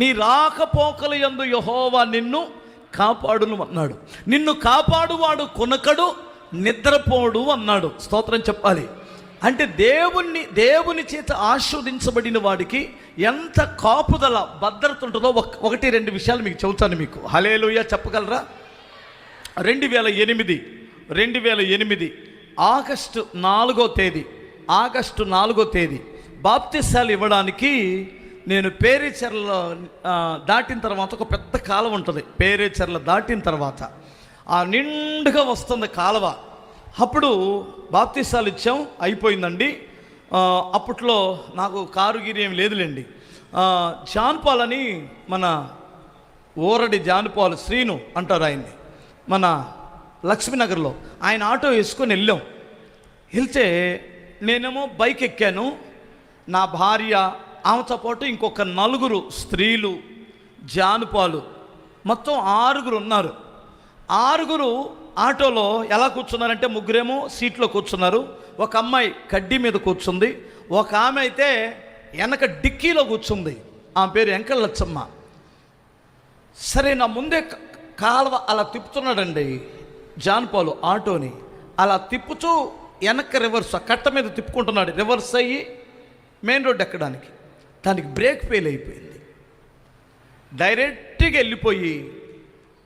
నీ రాకపోకల యందు యహోవా నిన్ను కాపాడును అన్నాడు నిన్ను కాపాడువాడు కొనకడు నిద్రపోడు అన్నాడు. స్తోత్రం చెప్పాలి. అంటే దేవుణ్ణి దేవుని చేత ఆస్వాదించబడిన వాడికి ఎంత కాపుదల భద్రత ఉంటుందో ఒక ఒకటి రెండు విషయాలు మీకు చెబుతాను మీకు. హలేలుయ చెప్పగలరా? రెండు వేల ఎనిమిది రెండు వేల ఎనిమిది ఆగస్టు నాలుగో తేదీ ఆగస్టు నాలుగో తేదీ బాప్తిసాలు ఇవ్వడానికి నేను పేరేచెర్ల దాటిన తర్వాత ఒక పెద్ద కాలువ ఉంటుంది. పేరేచెర్ల దాటిన తర్వాత. ఆ నిండుగా వస్తుంది కాలువ. అప్పుడు బాప్తిసాలు ఇచ్చాం అయిపోయిందండి. అప్పట్లో నాకు కారు గిరి ఏం లేదులేండి. జాన్పాల్ అని మన ఓరడి జాన్పాల్ శ్రీను అంటారు ఆయన్ని. మన లక్ష్మీనగర్లో. ఆయన ఆటో వేసుకొని వెళ్ళాం. వెళ్తే నేనేమో బైక్ ఎక్కాను. నా భార్య ఆమెతో పాటు ఇంకొక నలుగురు స్త్రీలు జానుపాలు మొత్తం ఆరుగురు ఉన్నారు. ఆరుగురు ఆటోలో ఎలా కూర్చున్నారంటే ముగ్గురేమో సీట్లో కూర్చున్నారు. ఒక అమ్మాయి కడ్డీ మీద కూర్చుంది. ఒక ఆమె అయితే వెనక డిక్కీలో కూర్చుంది. ఆమె పేరు వెంకట లచ్చమ్మ సరే నా ముందే కాలువ అలా తిప్పుతున్నాడండి జాన్పాలు ఆటోని. అలా తిప్పుతూ వెనక రివర్స్ కట్ట మీద తిప్పుకుంటున్నాడు. రివర్స్ అయ్యి మెయిన్ రోడ్ ఎక్కడానికి. దానికి బ్రేక్ ఫెయిల్ అయిపోయింది. డైరెక్ట్గా వెళ్ళిపోయి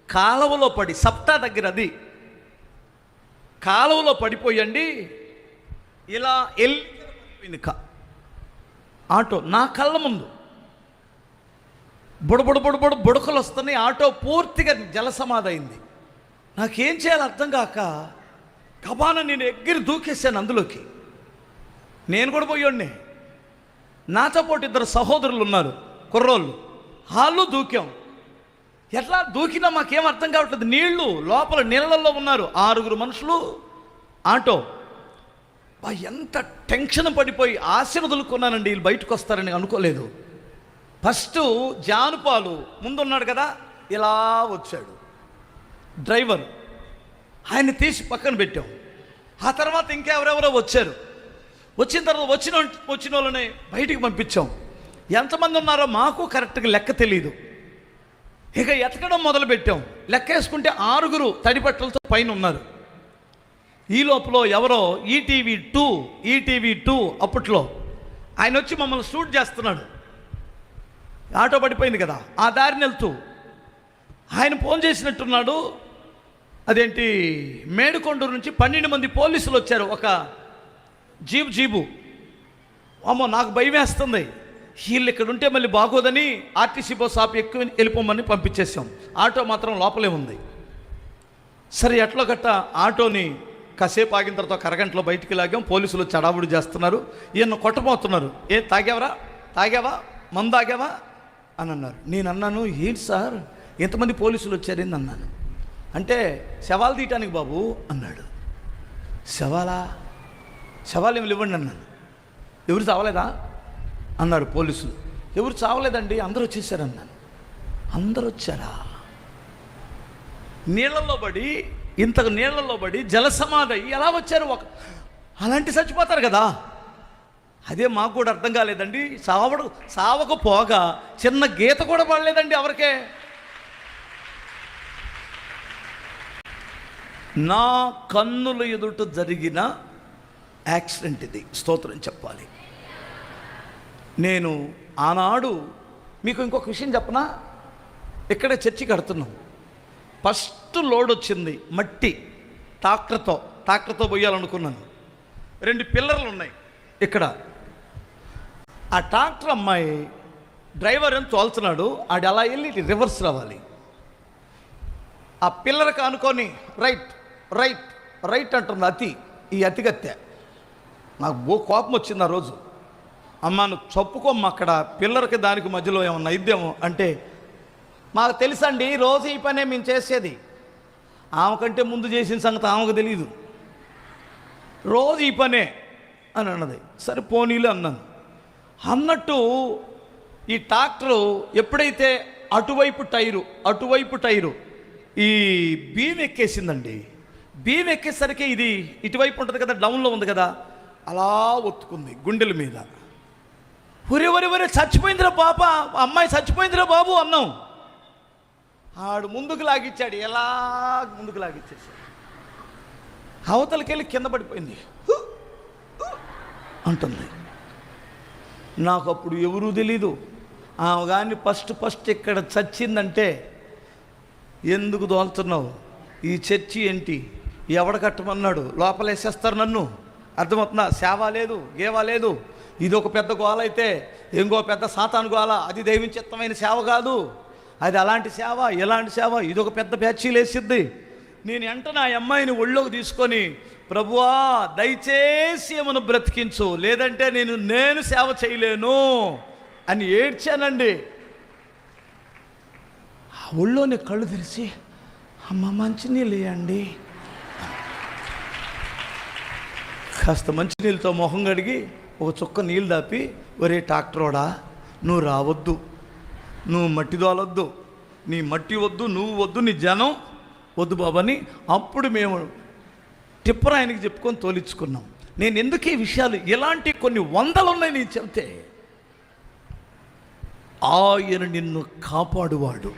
కాలువలో పడి సప్తా దగ్గర అది. కాలువలో పడిపోయండి ఇలా వెళ్ళి కా ఆటో నా కళ్ళ ముందు. బుడబుడ బుడబుడు బుడకలు వస్తున్నాయి ఆటో పూర్తిగా జలసమాధైంది అయింది నాకేం చేయాలో అర్థం కాక కబాన నేను ఎగ్గిరి దూకేశాను అందులోకి. నేను కూడా పోయోడిని నాతో పాటు ఇద్దరు సహోదరులు ఉన్నారు కుర్రోళ్ళు. వాళ్ళు దూకాం. ఎట్లా? దూకినా మాకేం అర్థం కావట్లేదు. నీళ్ళు లోపల నీళ్ళల్లో ఉన్నారు. ఆరుగురు మనుషులు ఆటో. ఎంత టెన్షన్ పడిపోయి ఆశ వదులుకున్నానండి వీళ్ళు బయటకు వస్తారని అనుకోలేదు. ఫస్ట్ జానుపాలు ముందున్నాడు కదా ఇలా వచ్చాడు. డ్రైవర్. ఆయన తీసి పక్కన పెట్టాం. ఆ తర్వాత ఇంకెవరెవరో వచ్చారు. వచ్చిన తర్వాత వచ్చిన వచ్చిన వాళ్ళని బయటికి పంపించాం. ఎంతమంది ఉన్నారో మాకు కరెక్ట్గా లెక్క తెలియదు ఇక ఎతకడం మొదలు పెట్టాం లెక్క వేసుకుంటే ఆరుగురు తడిపట్టలతో పైన ఉన్నారు. ఈ లోపల ఎవరో ఈటీవీ టూ ఈటీవీ టూ అప్పట్లో ఆయన వచ్చి మమ్మల్ని షూట్ చేస్తున్నాడు. ఆటో పడిపోయింది కదా ఆ దారిని వెళ్తూ ఆయన ఫోన్ చేసినట్టున్నాడు. అదేంటి మేడుకొండూరు నుంచి పన్నెండు మంది పోలీసులు వచ్చారు. ఒక జీబు జీబు. అమ్మో నాకు భయం వేస్తుంది వీళ్ళు ఇక్కడ ఉంటే మళ్ళీ బాగోదని ఆర్టీసీ బస్ ఆపి ఎక్కువ వెళ్ళిపోమని పంపించేసాం ఆటో మాత్రం లోపలే ఉంది. సరే ఎట్లా గట్ట ఆటోని కాసేపు ఆగిన తర్వాత కరగంటలో అరగంటలో బయటికి లాగాం. పోలీసులు చడావుడు చేస్తున్నారు. ఈయన కొట్టబోతున్నారు. ఏ తాగావరా? తాగావా? మందు తాగావా అని అన్నారు. నేను అన్నాను ఏంటి సార్? ఎంతమంది పోలీసులు వచ్చారని అన్నాను. అంటే శవాలు తీయటానికి బాబు అన్నాడు. శవాలా? శవాలు ఏమి ఇవ్వండి అన్నాను ఎవరు చావలేదా? అన్నారు పోలీసులు. ఎవరు చావలేదండి? అందరూ వచ్చేసారన్నాను అందరు అందరూ వచ్చారా? నీళ్ళల్లో పడి ఇంత నీళ్ళల్లో పడి జలసమాధి ఎలా వచ్చారు? ఒక అలాంటి చచ్చిపోతారు కదా. అదే మాకు కూడా అర్థం కాలేదండి. సావడు సావకపోగా చిన్న గీత కూడా పడలేదండి ఎవరికే. నా కన్నుల ఎదుట జరిగిన యాక్సిడెంట్ ఇది. స్తోత్రం చెప్పాలి. నేను ఆనాడు మీకు ఇంకొక విషయం చెప్పనా? ఇక్కడే చర్చి కడుతున్నాం. ఫస్ట్ లోడ్ వచ్చింది మట్టి ట్రాక్టర్తో ట్రాక్టర్తో పోయాలనుకున్నాను. రెండు పిల్లర్లు ఉన్నాయి ఇక్కడ. ఆ ట్రాక్టర్ అమ్మాయి డ్రైవర్ ఏం తోల్చున్నాడు ఆడు అలా వెళ్ళి రివర్స్ రావాలి. ఆ పిల్లలకు అనుకొని రైట్ రైట్ రైట్ అంటుంది అతి ఈ అతిగత్తె. నాకు బో కోపం వచ్చింది ఆ రోజు. అమ్మ నువ్వు అక్కడ పిల్లలకి దానికి మధ్యలో ఏమన్నా ఇద్దేమో అంటే మాకు తెలుసండి రోజు ఈ పనే మేము చేసేది. ఆమె కంటే ముందు చేసిన సంగతి ఆమెకు తెలియదు రోజు ఈ పనే అని అన్నది. సరే పోనీలు అన్నాను. అన్నట్టు ఈ ట్రాక్టరు ఎప్పుడైతే అటువైపు టైరు అటువైపు టైరు ఈ బీమ్ ఎక్కేసిందండి. బీమ్ ఎక్కేసరికి ఇది ఇటువైపు ఉంటుంది కదా డౌన్లో ఉంది కదా అలా ఒత్తుకుంది గుండెల మీద. ఒరే ఒరే చచ్చిపోయిందిరా పాప అమ్మాయి చచ్చిపోయిందిరా బాబు అన్నాం. ఆడు ముందుకు లాగిచ్చాడు ఎలా ముందుకు లాగిచ్చేసాడు. అవతలకెళ్ళి కింద పడిపోయింది. అంటుంది. నాకు అప్పుడు ఎవరూ తెలీదు. ఆమె కానీ ఫస్ట్ ఫస్ట్ ఇక్కడ చచ్చిందంటే ఎందుకు దోలుతున్నావు? ఈ చర్చి ఏంటి? ఎవడ కట్టమన్నాడు? లోపలేసేస్తారు నన్ను. అర్థమవుతుందా? సేవ లేదు గేవ లేదు. ఇది ఒక పెద్ద గోల అయితే ఇంకో పెద్ద సాతాను గోల. అది దైవించిత్తమైన సేవ కాదు. అది అలాంటి సేవ ఇలాంటి సేవ. ఇది ఒక పెద్ద బ్యాచీ వేసిద్ది నేను వెంట నా అమ్మాయిని ఒళ్ళోకి తీసుకొని ప్రభువా దయచేసి ఏమను బ్రతికించు. లేదంటే నేను నేను సేవ చేయలేను. అని ఏడ్చానండి. ఆ ఒళ్ళోని కళ్ళు తెరిచి అమ్మ మంచినీళ్ళు అండి కాస్త మంచినీళ్ళతో మొహం కడిగి ఒక చుక్క నీళ్ళు దాపి ఒరే టాక్టరోడా నువ్వు రావద్దు. నువ్వు మట్టి దోలొద్దు నీ మట్టి వద్దు నువ్వు వద్దు నీ జనం వద్దు బాబని. అప్పుడు మేము టిప్పర్ ఆయనకి చెప్పుకొని తోలించుకున్నాం నేను ఎందుకు ఈ విషయాలు ఇలాంటి కొన్ని వందలు ఉన్నాయి నేను చెప్తే ఆయన నిన్ను కాపాడువాడు.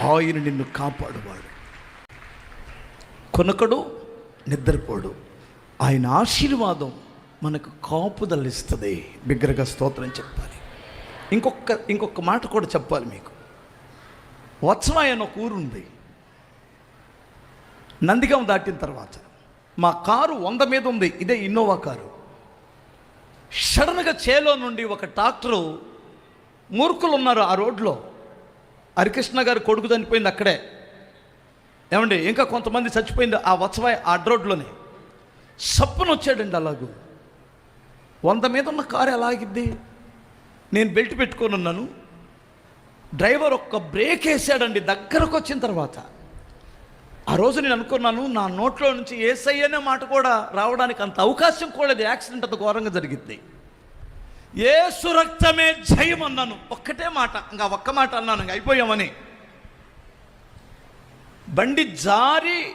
ఆయన నిన్ను కాపాడువాడు. కొనకడు నిద్రపోడు. ఆయన ఆశీర్వాదం మనకు కాపుదలిస్తుంది. బిగ్గరగా స్తోత్రం చెప్పాలి. ఇంకొక ఇంకొక మాట కూడా చెప్పాలి మీకు. వత్సవ అని ఒక ఊరుంది. నందిగం దాటిన తర్వాత మా కారు వంద మీద ఉంది. ఇదే ఇన్నోవా కారు. సడన్గా చేలో నుండి ఒక ట్రాక్టరు మూర్ఖులు ఉన్నారు ఆ రోడ్లో. హరికృష్ణ గారి కొడుకు చనిపోయింది అక్కడే. ఏమండి? ఇంకా కొంతమంది చచ్చిపోయింది ఆ వత్సవాయి ఆ రోడ్లోనే. సప్పున వచ్చాడండి అలాగూ. వంద మీద ఉన్న కారు ఎలాగిద్ది? నేను బెల్ట్ పెట్టుకొని ఉన్నాను డ్రైవర్ ఒక్క బ్రేక్ వేసాడండి దగ్గరకు వచ్చిన తర్వాత. ఆ రోజు నేను అనుకున్నాను నా నోట్లో నుంచి ఏసై అనే మాట కూడా రావడానికి అంత అవకాశం కూడా లేదు. యాక్సిడెంట్ అంత ఘోరంగా జరిగింది ఏ సురక్తమే జయం అన్నాను. ఒక్కటే మాట ఇంకా ఒక్క మాట అన్నాను ఇంకా అయిపోయామని. బండి జారి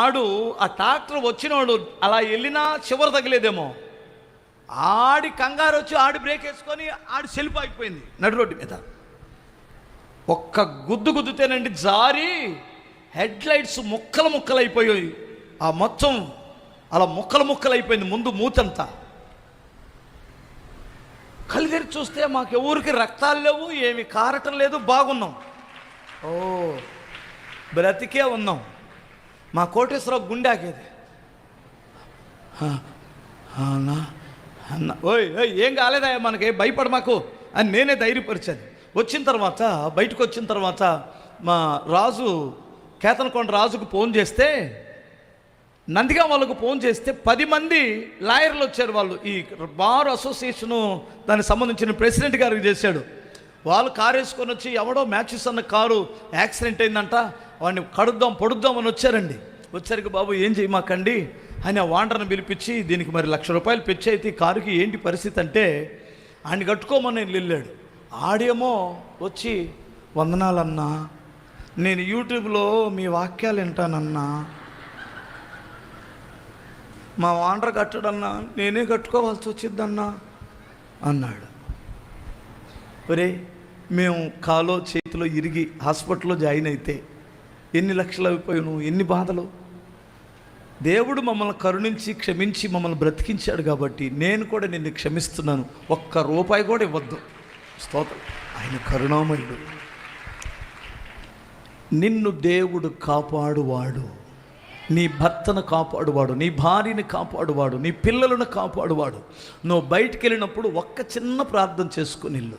ఆడు ఆ ట్రాక్టర్ వచ్చినోడు అలా వెళ్ళినా చివరి తగిలేదేమో. ఆడి కంగారు వచ్చి ఆడి బ్రేక్ వేసుకొని ఆడి సెల్ఫ్ ఆగిపోయింది నడు రోడ్డు మీద. ఒక్క గుద్దు గుద్దుతేనండి జారి హెడ్ లైట్స్ ముక్కలు ముక్కలు అయిపోయాయి ఆ మొత్తం అలా ముక్కలు ముక్కలు అయిపోయింది ముందు మూతంతా. కళ్ళు చూస్తే మాకు ఎవరికి రక్తాలు లేవు ఏమి కారటం లేదు బాగున్నాం. ఓ బ్రతికే ఉన్నాం. మా కోటేశ్వరరావు గుండె ఆగేది. "ఆ, అన్న ఓయ్ ఓయ్ ఏం కాలేదా మనకి? భయపడ మాకు అని నేనే ధైర్యపరిచాను వచ్చిన తర్వాత బయటకు వచ్చిన తర్వాత మా రాజు కేతనకొండ రాజుకు ఫోన్ చేస్తే నందిగా వాళ్ళకు ఫోన్ చేస్తే పది మంది లాయర్లు వచ్చారు వాళ్ళు. ఈ బార్ అసోసియేషను దానికి సంబంధించిన ప్రెసిడెంట్ గారికి చేశాడు. వాళ్ళు కారు వేసుకొని వచ్చి ఎవడో మ్యాచెస్ అన్న కారు యాక్సిడెంట్ అయిందంట. వాడిని కడుద్దాం పొడుద్దాం అని వచ్చారండి. వచ్చరికి బాబు ఏం చేయమాకండి? అని ఆ వాండర్ని పిలిపించి దీనికి మరి లక్ష రూపాయలు పిచ్చి అయితే కారుకి ఏంటి పరిస్థితి? అంటే ఆయన కట్టుకోమని నేను వెళ్ళాడు. ఆడేమో వచ్చి వందనాలన్నా నేను యూట్యూబ్లో మీ వాక్యాలు వింటానన్నా మా వాండర్ కట్టడన్నా నేనే కట్టుకోవాల్సి వచ్చిందన్నా అన్నాడు. ఒరే మేము కాలో చేతిలో ఇరిగి హాస్పిటల్లో జాయిన్ అయితే ఎన్ని లక్షలు అయిపోయాను ఎన్ని బాధలు. దేవుడు మమ్మల్ని కరుణించి క్షమించి మమ్మల్ని బ్రతికించాడు కాబట్టి నేను కూడా నిన్ను క్షమిస్తున్నాను. ఒక్క రూపాయి కూడా ఇవ్వద్దు. స్తోత్రం. ఆయన కరుణామయుడు. నిన్ను దేవుడు కాపాడువాడు. నీ భర్తను కాపాడువాడు నీ భార్యని కాపాడువాడు నీ పిల్లలను కాపాడువాడు. నువ్వు బయటికి వెళ్ళినప్పుడు ఒక్క చిన్న ప్రార్థన చేసుకుని